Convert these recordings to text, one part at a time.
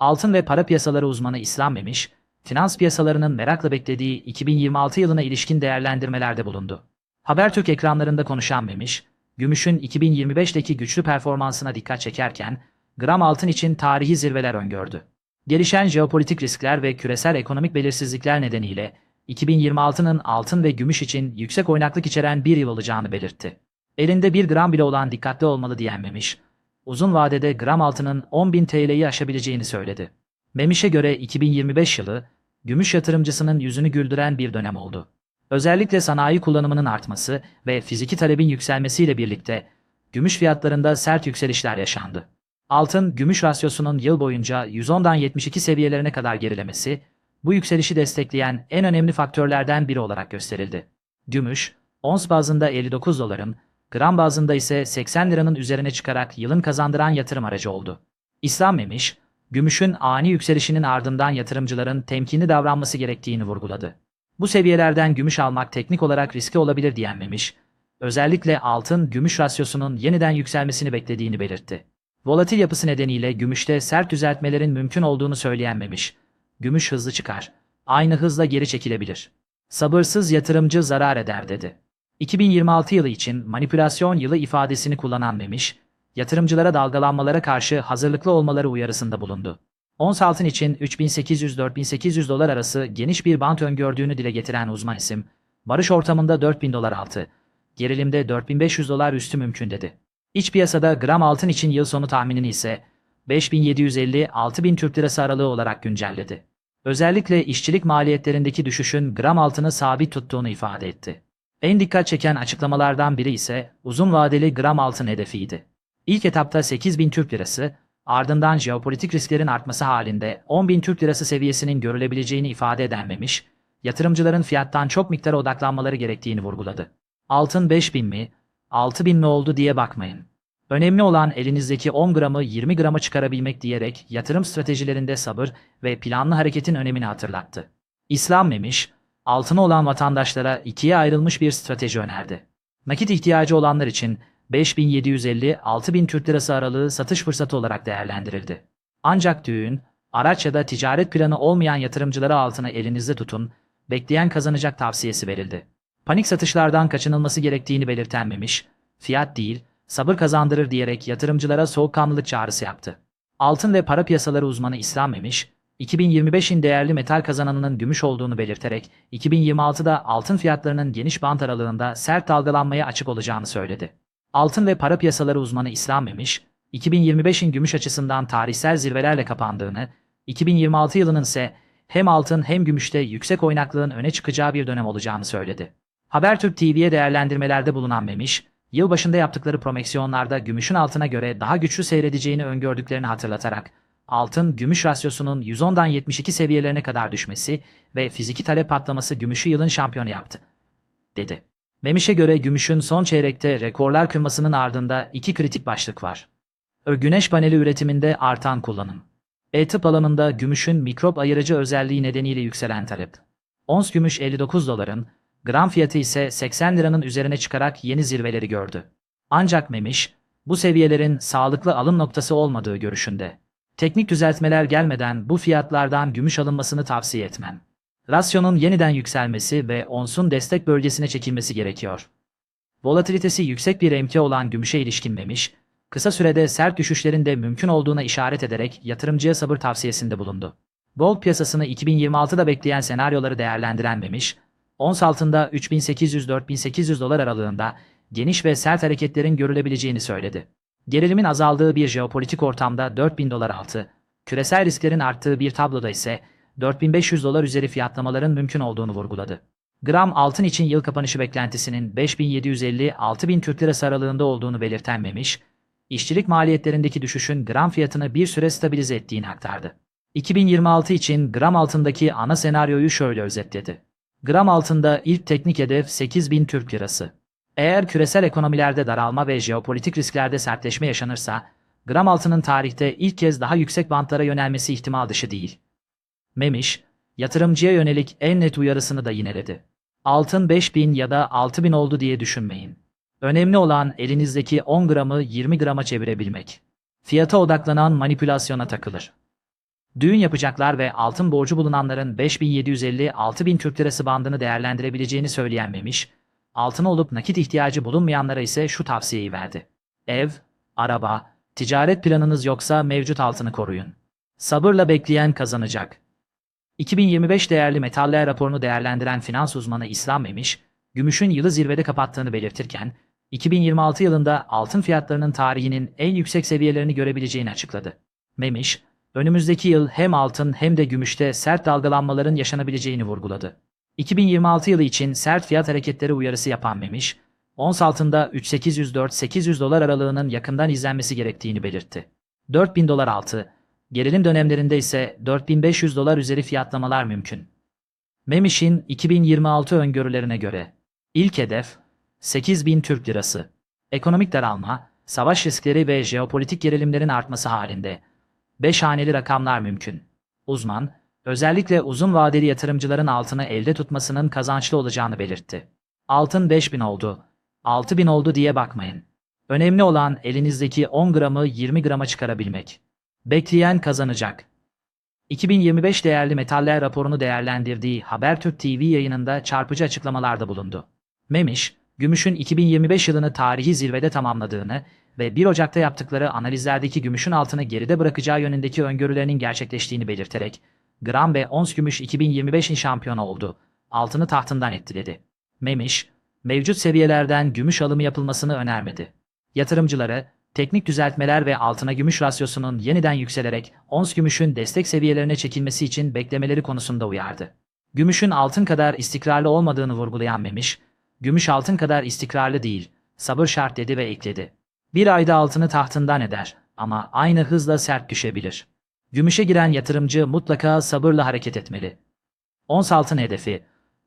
Altın ve para piyasaları uzmanı İslam Memiş, finans piyasalarının merakla beklediği 2026 yılına ilişkin değerlendirmelerde bulundu. Habertürk ekranlarında konuşan Memiş, gümüşün 2025'teki güçlü performansına dikkat çekerken, gram altın için tarihi zirveler öngördü. Gelişen jeopolitik riskler ve küresel ekonomik belirsizlikler nedeniyle 2026'nın altın ve gümüş için yüksek oynaklık içeren bir yıl olacağını belirtti. Elinde bir gram bile olan dikkatli olmalı diyen Memiş, uzun vadede gram altının 10.000 TL'yi aşabileceğini söyledi. Memiş'e göre 2025 yılı, gümüş yatırımcısının yüzünü güldüren bir dönem oldu. Özellikle sanayi kullanımının artması ve fiziki talebin yükselmesiyle birlikte gümüş fiyatlarında sert yükselişler yaşandı. Altın, gümüş rasyosunun yıl boyunca 110'dan 72 seviyelerine kadar gerilemesi, bu yükselişi destekleyen en önemli faktörlerden biri olarak gösterildi. Gümüş, ons bazında 59 doların, gram bazında ise 80 liranın üzerine çıkarak yılın kazandıran yatırım aracı oldu. İslam Memiş, gümüşün ani yükselişinin ardından yatırımcıların temkinli davranması gerektiğini vurguladı. Bu seviyelerden gümüş almak teknik olarak riskli olabilir diyen Memiş, özellikle altın-gümüş rasyosunun yeniden yükselmesini beklediğini belirtti. Volatil yapısı nedeniyle gümüşte sert düzeltmelerin mümkün olduğunu söyleyen Memiş, gümüş hızlı çıkar, aynı hızla geri çekilebilir. Sabırsız yatırımcı zarar eder dedi. 2026 yılı için manipülasyon yılı ifadesini kullanan Memiş, yatırımcılara dalgalanmalara karşı hazırlıklı olmaları uyarısında bulundu. Ons altın için 3800-4800 dolar arası geniş bir bant öngördüğünü dile getiren uzman isim, barış ortamında 4000 dolar altı, gerilimde 4500 dolar üstü mümkün dedi. İç piyasada gram altın için yıl sonu tahminini ise 5750-6000 Türk Lirası aralığı olarak güncelledi. Özellikle işçilik maliyetlerindeki düşüşün gram altını sabit tuttuğunu ifade etti. En dikkat çeken açıklamalardan biri ise uzun vadeli gram altın hedefiydi. İlk etapta 8000 Türk Lirası, ardından jeopolitik risklerin artması halinde 10.000 Türk Lirası seviyesinin görülebileceğini ifade edenmemiş, yatırımcıların fiyattan çok miktara odaklanmaları gerektiğini vurguladı. Altın 5000 mi, 6000 mi oldu diye bakmayın. Önemli olan elinizdeki 10 gramı 20 grama çıkarabilmek diyerek yatırım stratejilerinde sabır ve planlı hareketin önemini hatırlattı. İslam Memiş, altına olan vatandaşlara ikiye ayrılmış bir strateji önerdi. Nakit ihtiyacı olanlar için 5750-6000 Türk Lirası aralığı satış fırsatı olarak değerlendirildi. Ancak düğün, araç ya da ticaret planı olmayan yatırımcıları altına elinizde tutun, bekleyen kazanacak tavsiyesi verildi. Panik satışlardan kaçınılması gerektiğini belirtenmemiş, fiyat değil, sabır kazandırır diyerek yatırımcılara soğukkanlılık çağrısı yaptı. Altın ve para piyasaları uzmanı İslam Memiş, 2025'in değerli metal kazananının gümüş olduğunu belirterek 2026'da altın fiyatlarının geniş bant aralığında sert dalgalanmaya açık olacağını söyledi. Altın ve para piyasaları uzmanı İslam Memiş, 2025'in gümüş açısından tarihsel zirvelerle kapandığını, 2026 yılının ise hem altın hem gümüşte yüksek oynaklığın öne çıkacağı bir dönem olacağını söyledi. Habertürk TV'ye değerlendirmelerde bulunan Memiş, yılbaşında yaptıkları promeksiyonlarda gümüşün altına göre daha güçlü seyredeceğini öngördüklerini hatırlatarak, altın-gümüş rasyosunun 110'dan 72 seviyelerine kadar düşmesi ve fiziki talep patlaması gümüşü yılın şampiyonu yaptı, dedi. Memiş'e göre gümüşün son çeyrekte rekorlar kırmasının ardında iki kritik başlık var. Güneş paneli üretiminde artan kullanım. E-tıp alanında gümüşün mikrop ayırıcı özelliği nedeniyle yükselen talep. Ons gümüş 59 doların, gram fiyatı ise 80 liranın üzerine çıkarak yeni zirveleri gördü. Ancak Memiş, bu seviyelerin sağlıklı alım noktası olmadığı görüşünde. Teknik düzeltmeler gelmeden bu fiyatlardan gümüş alınmasını tavsiye etmem. Rasyonun yeniden yükselmesi ve onsun destek bölgesine çekilmesi gerekiyor. Volatilitesi yüksek bir emtia olan gümüşe ilişkin Memiş, kısa sürede sert düşüşlerin de mümkün olduğuna işaret ederek yatırımcıya sabır tavsiyesinde bulundu. Gold piyasasını 2026'da bekleyen senaryoları değerlendiren Memiş, ons altında 3800-4800 dolar aralığında geniş ve sert hareketlerin görülebileceğini söyledi. Gerilimin azaldığı bir jeopolitik ortamda 4000 dolar altı, küresel risklerin arttığı bir tabloda ise 4500 dolar üzeri fiyatlamaların mümkün olduğunu vurguladı. Gram altın için yıl kapanışı beklentisinin 5750-6000 Türk Lirası aralığında olduğunu belirten Memiş, işçilik maliyetlerindeki düşüşün gram fiyatını bir süre stabilize ettiğini aktardı. 2026 için gram altındaki ana senaryoyu şöyle özetledi. Gram altında ilk teknik hedef 8000 Türk Lirası. Eğer küresel ekonomilerde daralma ve jeopolitik risklerde sertleşme yaşanırsa, gram altının tarihte ilk kez daha yüksek bantlara yönelmesi ihtimal dışı değil. Memiş, yatırımcıya yönelik en net uyarısını da yineledi. Altın 5000 ya da 6000 oldu diye düşünmeyin. Önemli olan elinizdeki 10 gramı 20 grama çevirebilmek. Fiyata odaklanan manipülasyona takılır. Düğün yapacaklar ve altın borcu bulunanların 5750-6000 Türk Lirası bandını değerlendirebileceğini söyleyen Memiş, altına olup nakit ihtiyacı bulunmayanlara ise şu tavsiyeyi verdi. Ev, araba, ticaret planınız yoksa mevcut altını koruyun. Sabırla bekleyen kazanacak. 2025 değerli metaller raporunu değerlendiren finans uzmanı İslam Memiş, gümüşün yılı zirvede kapattığını belirtirken, 2026 yılında altın fiyatlarının tarihinin en yüksek seviyelerini görebileceğini açıkladı. Memiş, önümüzdeki yıl hem altın hem de gümüşte sert dalgalanmaların yaşanabileceğini vurguladı. 2026 yılı için sert fiyat hareketleri uyarısı yapan Memiş, ons altında 3804-800 dolar aralığının yakından izlenmesi gerektiğini belirtti. 4000 dolar altı, gerilim dönemlerinde ise 4500 dolar üzeri fiyatlamalar mümkün. Memiş'in 2026 öngörülerine göre ilk hedef 8000 Türk Lirası. Ekonomik daralma, savaş riskleri ve jeopolitik gerilimlerin artması halinde 5 haneli rakamlar mümkün. Uzman, özellikle uzun vadeli yatırımcıların altını elde tutmasının kazançlı olacağını belirtti. Altın 5000 oldu, 6000 oldu diye bakmayın. Önemli olan elinizdeki 10 gramı 20 grama çıkarabilmek. Bekleyen kazanacak. 2025 değerli metaller raporunu değerlendirdiği Habertürk TV yayınında çarpıcı açıklamalarda bulundu. Memiş, gümüşün 2025 yılını tarihi zirvede tamamladığını ve 1 Ocak'ta yaptıkları analizlerdeki gümüşün altını geride bırakacağı yönündeki öngörülerinin gerçekleştiğini belirterek, gram ve ons gümüş 2025'in şampiyonu oldu, altını tahtından etkiledi. Memiş, mevcut seviyelerden gümüş alımı yapılmasını önermedi. Yatırımcıları, teknik düzeltmeler ve altına gümüş rasyosunun yeniden yükselerek ons gümüşün destek seviyelerine çekilmesi için beklemeleri konusunda uyardı. Gümüşün altın kadar istikrarlı olmadığını vurgulayan Memiş, gümüş altın kadar istikrarlı değil, sabır şart dedi ve ekledi. Bir ayda altını tahtından eder ama aynı hızla sert düşebilir. Gümüşe giren yatırımcı mutlaka sabırla hareket etmeli. Ons altın hedefi,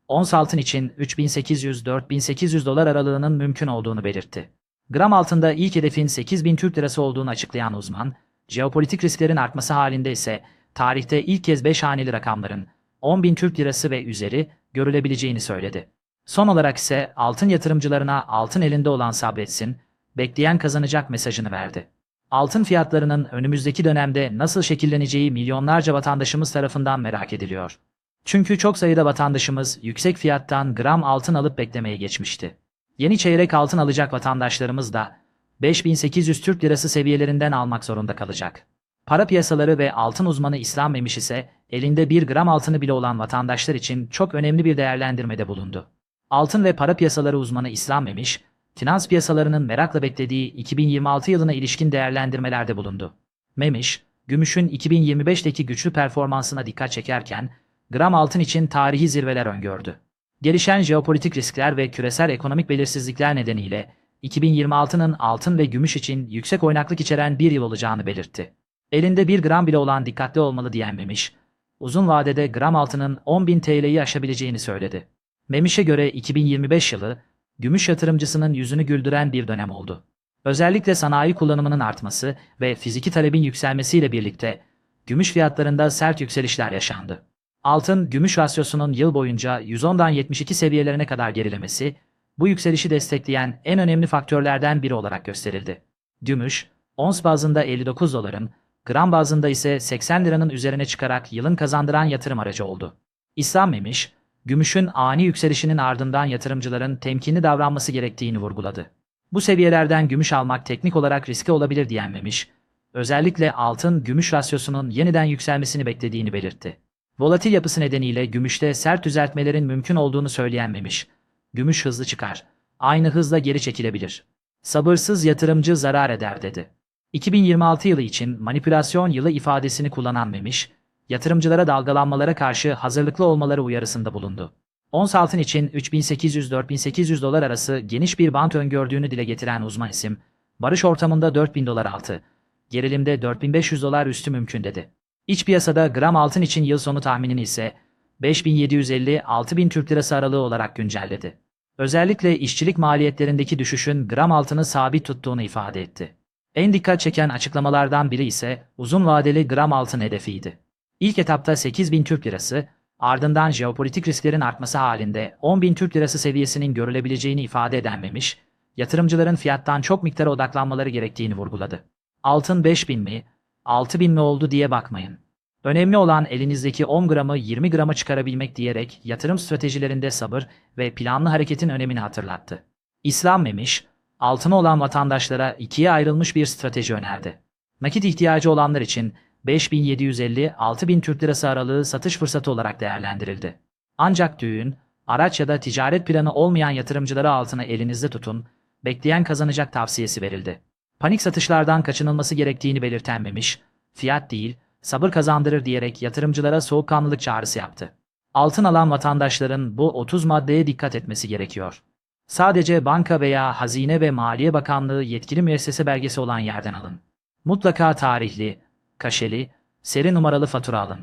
ons altın için 3800-4800 dolar aralığının mümkün olduğunu belirtti. Gram altında ilk hedefin 8000 Türk Lirası olduğunu açıklayan uzman, jeopolitik risklerin artması halinde ise tarihte ilk kez 5 haneli rakamların 10.000 Türk Lirası ve üzeri görülebileceğini söyledi. Son olarak ise altın yatırımcılarına altın elinde olan sabretsin, bekleyen kazanacak mesajını verdi. Altın fiyatlarının önümüzdeki dönemde nasıl şekilleneceği milyonlarca vatandaşımız tarafından merak ediliyor. Çünkü çok sayıda vatandaşımız yüksek fiyattan gram altın alıp beklemeye geçmişti. Yeni çeyrek altın alacak vatandaşlarımız da 5800 Türk Lirası seviyelerinden almak zorunda kalacak. Para piyasaları ve altın uzmanı İslam Memiş ise elinde 1 gram altını bile olan vatandaşlar için çok önemli bir değerlendirmede bulundu. Altın ve para piyasaları uzmanı İslam Memiş, finans piyasalarının merakla beklediği 2026 yılına ilişkin değerlendirmelerde bulundu. Memiş, gümüşün 2025'teki güçlü performansına dikkat çekerken, gram altın için tarihi zirveler öngördü. Gelişen jeopolitik riskler ve küresel ekonomik belirsizlikler nedeniyle 2026'nın altın ve gümüş için yüksek oynaklık içeren bir yıl olacağını belirtti. Elinde 1 gram bile olan dikkatli olmalı diyen Memiş, uzun vadede gram altının 10.000 TL'yi aşabileceğini söyledi. Memiş'e göre 2025 yılı, gümüş yatırımcısının yüzünü güldüren bir dönem oldu. Özellikle sanayi kullanımının artması ve fiziki talebin yükselmesiyle birlikte gümüş fiyatlarında sert yükselişler yaşandı. Altın, gümüş rasyosunun yıl boyunca 110'dan 72 seviyelerine kadar gerilemesi, bu yükselişi destekleyen en önemli faktörlerden biri olarak gösterildi. Gümüş, ons bazında 59 doların, gram bazında ise 80 liranın üzerine çıkarak yılın kazandıran yatırım aracı oldu. İslam Memiş, gümüşün ani yükselişinin ardından yatırımcıların temkinli davranması gerektiğini vurguladı. Bu seviyelerden gümüş almak teknik olarak riskli olabilir diyen Memiş, özellikle altın-gümüş rasyosunun yeniden yükselmesini beklediğini belirtti. Volatil yapısı nedeniyle gümüşte sert düzeltmelerin mümkün olduğunu söyleyen Memiş, gümüş hızlı çıkar, aynı hızla geri çekilebilir. Sabırsız yatırımcı zarar eder dedi. 2026 yılı için manipülasyon yılı ifadesini kullanan Memiş, yatırımcılara dalgalanmalara karşı hazırlıklı olmaları uyarısında bulundu. Ons altın için 3800-4800 dolar arası geniş bir bant öngördüğünü dile getiren uzman isim, barış ortamında 4000 dolar altı, gerilimde 4500 dolar üstü mümkün dedi. İç piyasada gram altın için yıl sonu tahminini ise 5750-6000 Türk Lirası aralığı olarak güncelledi. Özellikle işçilik maliyetlerindeki düşüşün gram altını sabit tuttuğunu ifade etti. En dikkat çeken açıklamalardan biri ise uzun vadeli gram altın hedefiydi. İlk etapta 8000 Türk Lirası, ardından jeopolitik risklerin artması halinde 10.000 Türk Lirası seviyesinin görülebileceğini ifade edenmemiş, yatırımcıların fiyattan çok miktara odaklanmaları gerektiğini vurguladı. Altın 5000 mi, 6000 mi oldu diye bakmayın. Önemli olan elinizdeki 10 gramı 20 grama çıkarabilmek diyerek yatırım stratejilerinde sabır ve planlı hareketin önemini hatırlattı. İslam Memiş, altına olan vatandaşlara ikiye ayrılmış bir strateji önerdi. Nakit ihtiyacı olanlar için 5750-6000 Türk Lirası aralığı satış fırsatı olarak değerlendirildi. Ancak düğün, araç ya da ticaret planı olmayan yatırımcıları altına elinizde tutun, bekleyen kazanacak tavsiyesi verildi. Panik satışlardan kaçınılması gerektiğini belirten Memiş, fiyat değil, sabır kazandırır diyerek yatırımcılara soğukkanlılık çağrısı yaptı. Altın alan vatandaşların bu 30 maddeye dikkat etmesi gerekiyor. Sadece banka veya Hazine ve Maliye Bakanlığı yetkili müessese belgesi olan yerden alın. Mutlaka tarihli, kaşeli, seri numaralı fatura alın.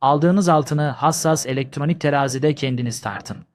Aldığınız altını hassas elektronik terazide kendiniz tartın.